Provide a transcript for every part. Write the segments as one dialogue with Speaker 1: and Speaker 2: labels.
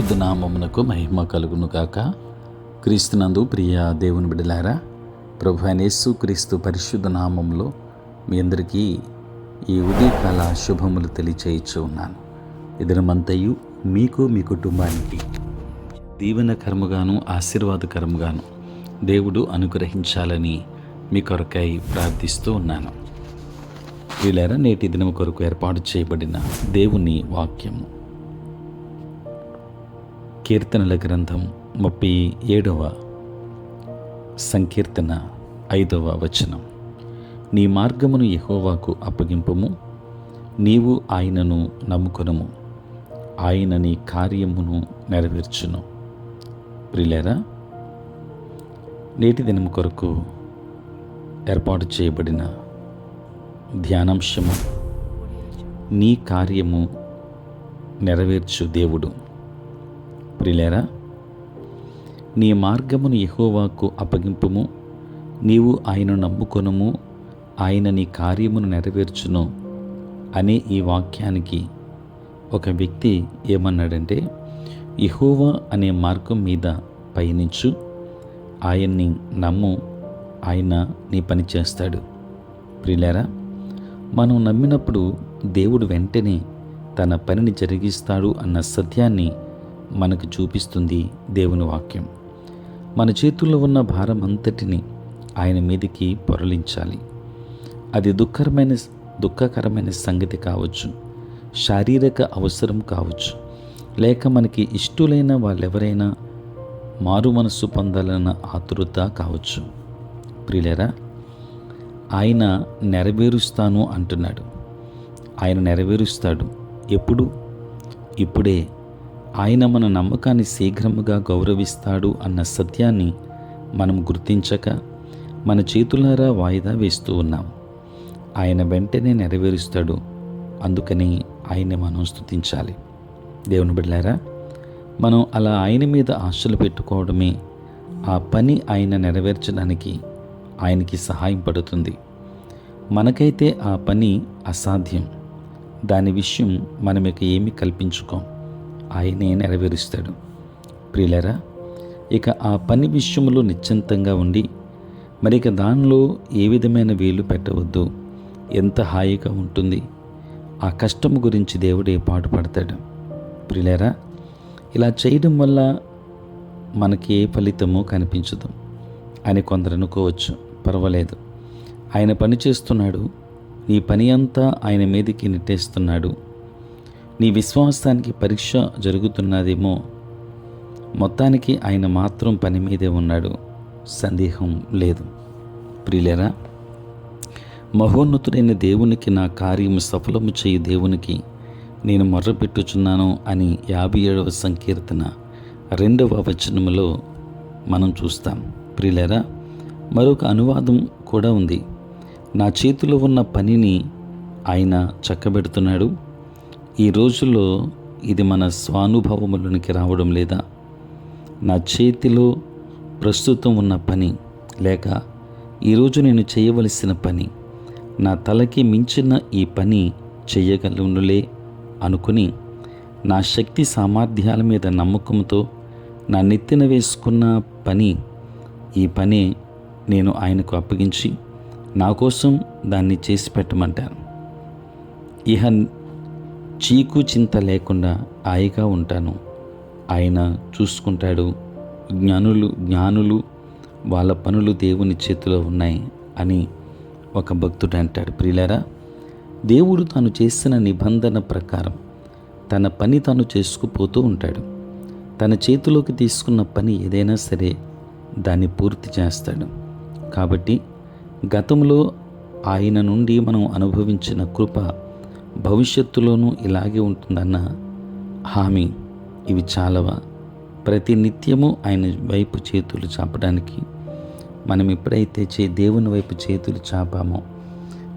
Speaker 1: పరిశుద్ధ నామమునకు మహిమ కలుగును కాక క్రీస్తునందు ప్రియ దేవుని బిడలారా ప్రభు అనేసు క్రీస్తు పరిశుద్ధ నామంలో మీ అందరికీ ఈ ఉదయకాల శుభములు తెలియచేయచ్చు ఉన్నాను. ఇదనమంతయు మీకు మీ కుటుంబానికి దీవెనకరముగాను ఆశీర్వాదకరముగాను దేవుడు అనుగ్రహించాలని మీ కొరకై ప్రార్థిస్తూ ఉన్నాను. వీళ్ళారా నేటి దినం కొరకు ఏర్పాటు చేయబడిన దేవుని వాక్యము. కీర్తనల గ్రంథం ముప్పై ఏడవ సంకీర్తన ఐదవ వచనం. నీ మార్గమును యహోవాకు అప్పగింపుము నీవు ఆయనను నమ్ముకొనము ఆయన నీ కార్యమును నెరవేర్చును. ప్రిలేరా నేటి దినం కొరకు ఏర్పాటు చేయబడిన ధ్యానాంశము నీ కార్యము నెరవేర్చు దేవుడు. ప్రిలేరా నీ మార్గమును యహోవాకు అప్పగింపుము నీవు ఆయన నమ్ముకొనుము ఆయన నీ కార్యమును నెరవేర్చును అనే ఈ వాక్యానికి ఒక వ్యక్తి ఏమన్నాడంటే యెహోవా అనే మార్గం మీద పయనించు ఆయన్ని నమ్ము ఆయన నీ పని చేస్తాడు. ప్రిలేరా మనం నమ్మినప్పుడు దేవుడు వెంటనే తన పనిని జరిగిస్తాడు అన్న సత్యాన్ని మనకు చూపిస్తుంది దేవుని వాక్యం. మన చేతుల్లో ఉన్న భారం అంతటిని ఆయన మీదికి పొరలించాలి. అది దుఃఖరమైన దుఃఖకరమైన సంగతి కావచ్చు. శారీరక అవసరం కావచ్చు. లేక మనకి ఇష్టులైన వాళ్ళెవరైనా మారు మనస్సు పొందాలన్న ఆతురత కావచ్చు. ప్రియులరా ఆయన నెరవేరుస్తాను అంటున్నాడు. ఆయన నెరవేరుస్తాడు. ఎప్పుడు? ఇప్పుడే ఆయన మన నమ్మకాన్ని శీఘ్రముగా గౌరవిస్తాడు అన్న సత్యాన్ని మనం గుర్తించక మన చేతులారా వాయిదా వేస్తూ ఉన్నాం. ఆయన వెంటనే నెరవేరుస్తాడు. అందుకని ఆయన్ని మనం స్తుతించాలి. దేవుని బిడ్డారా మనం అలా ఆయన మీద ఆశలు పెట్టుకోవడమే ఆ పని ఆయన నెరవేర్చడానికి ఆయనకి సహాయం పడుతుంది. మనకైతే ఆ పని అసాధ్యం. దాని విషయం మనం ఇక ఏమి కల్పించుకోం. ఆయనే నెరవేరుస్తాడు. ప్రియులరా ఇక ఆ పని విషయంలో నిశ్చింతంగా ఉండి మరి ఇక దానిలో ఏ విధమైన వేలు పెట్టవద్దు. ఎంత హాయిగా ఉంటుంది. ఆ కష్టం గురించి దేవుడే పాటుపడతాడు. ప్రియులరా ఇలా చేయడం వల్ల మనకి ఏ ఫలితమో కనిపించదు. అని కొందరు అనుకోవచ్చు. పర్వాలేదు. ఆయన పని చేస్తున్నాడు. నీ పని అంతా ఆయన మీదకి నెట్టేస్తున్నాడు. నీ విశ్వాసానికి పరీక్ష జరుగుతున్నదేమో. మొత్తానికి ఆయన మాత్రం పని మీదే ఉన్నాడు. సందేహం లేదు. ప్రియులరా మహోన్నతుడైన దేవునికి నా కార్యము సఫలము చేయు దేవునికి నేను మొర్రపెట్టుచున్నాను అని యాభై ఏడవ సంకీర్తన రెండవ వచనములో మనం చూస్తాం. ప్రియులరా మరొక అనువాదం కూడా ఉంది. నా చేతిలో ఉన్న పనిని ఆయన చక్కబెడుతున్నాడు. ఈ రోజుల్లో ఇది మన స్వానుభవములోనికి రావడం లేదా నా చేతిలో ప్రస్తుతం ఉన్న పని లేక ఈరోజు నేను చేయవలసిన పని నా తలకి మించిన ఈ పని చేయగలనులే అనుకుని నా శక్తి సామర్థ్యాల మీద నమ్మకంతో నా నెత్తిన వేసుకున్న పని ఈ పని నేను ఆయనకు అప్పగించి నా కోసం దాన్ని చేసి పెట్టమంటాను. ఇహ చీకు చింత లేకుండా హాయిగా ఉంటాను. ఆయన చూసుకుంటాడు జ్ఞానులు జ్ఞానులు వాళ్ళ పనులు దేవుని చేతిలో ఉన్నాయి అని ఒక భక్తుడు అంటాడు. ప్రియులారా దేవుడు తాను చేసిన నిబంధన ప్రకారం తన పని తాను చేసుకుపోతూ ఉంటాడు. తన చేతిలోకి తీసుకున్న పని ఏదైనా సరే దాన్ని పూర్తి చేస్తాడు. కాబట్టి గతంలో ఆయన నుండి మనం అనుభవించిన కృప భవిష్యత్తులోనూ ఇలాగే ఉంటుందన్న హామీ ఇవి చాలవా? ప్రతి నిత్యము ఆయన వైపు చేతులు చాపడానికి మనం ఎప్పుడైతే చే దేవుని వైపు చేతులు చాపామో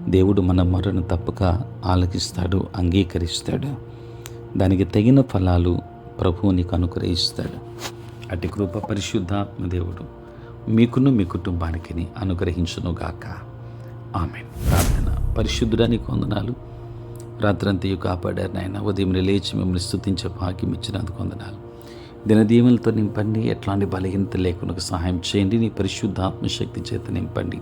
Speaker 1: దేవుడు మన మొరను తప్పక ఆలకిస్తాడు అంగీకరిస్తాడు. దానికి తగిన ఫలాలు ప్రభువు నీకు అనుగ్రహిస్తాడు. అటు కృప పరిశుద్ధాత్మ దేవుడు మీకును మీ కుటుంబానికి అనుగ్రహించునుగాక. ఆమె ప్రార్థన. పరిశుద్ధుడానికి వందనాలు. రాత్రంతయు కాపాడారు నాయన. ఉదయం లేచి మిమ్మల్ని స్థుతించే భాగ్యం ఇచ్చినందుకు వందనాలు. దినదీవెనలతో నింపండి ఎట్లాంటి బలహీనత లేకుండా సహాయం చేయండి నీ పరిశుద్ధాత్మ శక్తి చేత నింపండి.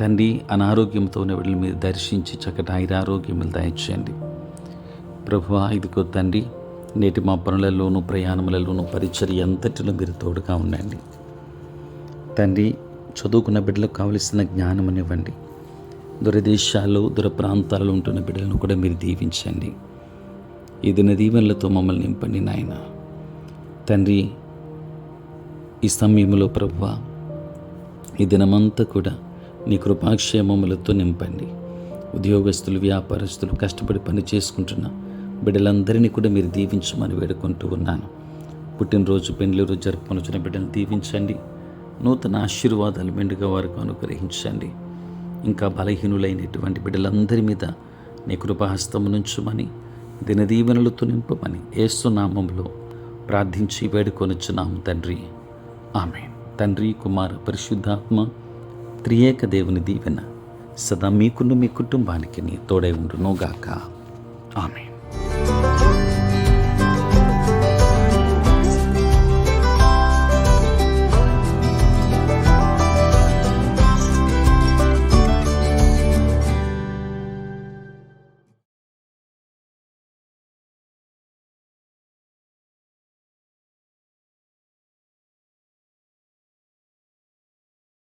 Speaker 1: తండ్రి అనారోగ్యంతో ఉన్న వీళ్ళని మీరు దర్శించి చక్కటి ఐరారోగ్యములు దయచేయండి. ప్రభు ఇదిగో తండ్రి నేటి మా పనులలోనూ ప్రయాణములలోనూ పరిచర్య అంతటిలో మీరు తోడుగా ఉండండి. తండ్రి చదువుకున్న బిడ్డలకు కావలసిన జ్ఞానం ఇవ్వండి దూరదేశాల్లో దురప్రాంతాలలో ఉంటున్న బిడ్డలను కూడా మీరు దీవించండి. ఈ దిన దీవెనలతో మమ్మల్ని నింపండి నాయన. తండ్రి ఈ సమయంలో ప్రభువ ఈ దినమంతా కూడా నీ కృపాక్షేమములతో నింపండి. ఉద్యోగస్తులు వ్యాపారస్తులు కష్టపడి పని చేసుకుంటున్న బిడ్డలందరినీ కూడా మీరు దీవించమని వేడుకుంటూ ఉన్నాను. పుట్టినరోజు పెళ్ళి రోజు జరుపుకొనిచ్చిన బిడ్డను దీవించండి. నూతన ఆశీర్వాదాలు మెండుగా వారికి అనుగ్రహించండి. ఇంకా బలహీనులైనటువంటి బిడ్డలందరి మీద నీ కృపాహస్తము నుంచుమని దినదీవెనలతో నింపమని ఏసునామంలో ప్రార్థించి వేడుకొనిచ్చున్నాము తండ్రి. ఆమె తండ్రి కుమార పరిశుద్ధాత్మ త్రియేక దేవుని దీవెన సదా మీకును మీ కుటుంబానికి నీ తోడై ఉండునుగాక. ఆమె